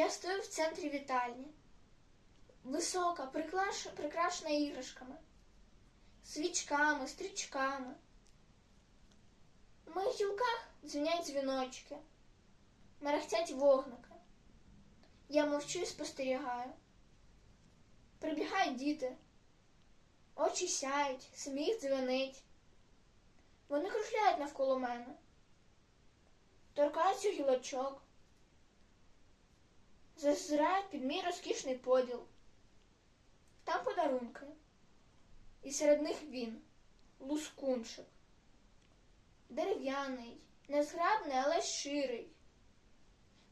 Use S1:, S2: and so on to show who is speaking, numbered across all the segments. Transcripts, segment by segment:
S1: Я стою в центрі вітальні. Висока, прикрашена іграшками, свічками, стрічками. В моїх гілках дзвінять дзвіночки, мерехтять вогники. Я мовчу і спостерігаю. Прибігають діти, очі сяють, сміх дзвенить. Вони кружляють навколо мене, торкаються гілочок, зазирають під мій розкішний поділ. Там подарунки. І серед них він, лускунчик. Дерев'яний, незграбний, але щирий.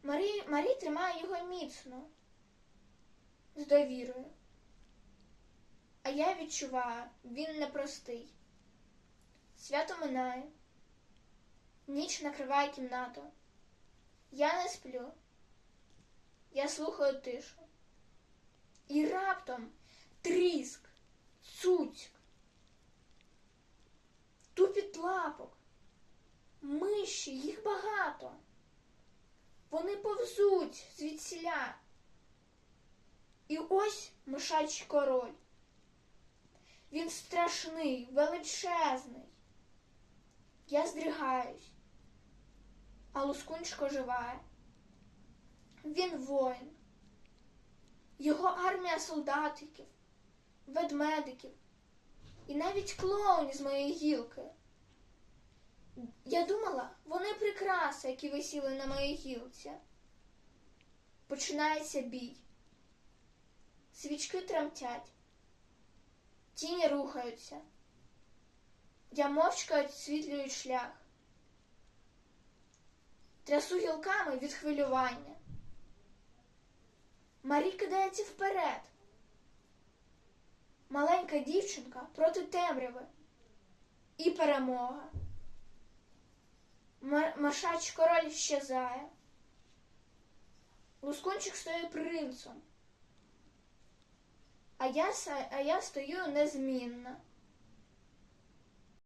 S1: Марі, Марі тримає його міцно, з довірою. А я відчуваю, він непростий. Свято минає, ніч накриває кімнату. Я не сплю. Я слухаю тишу. І раптом тріск, цуцьк, тупіт лапок, миші, їх багато. Вони повзуть звідсіля. І ось мишачий король. Він страшний, величезний. Я здригаюсь, а лускунчик оживає. Він воїн. Його армія солдатиків, ведмедиків і навіть клоунів з моєї гілки. Я думала, вони прикраси, які висіли на моїй гілці. Починається бій. Свічки тремтять, тіні рухаються. Я мовчки освітлюю шлях. Трясу гілками від хвилювання. Марі кидається вперед. Маленька дівчинка проти темряви. І перемога. Маршач король щезає. Лускунчик стоїть принцем. А я, а я стою незмінна.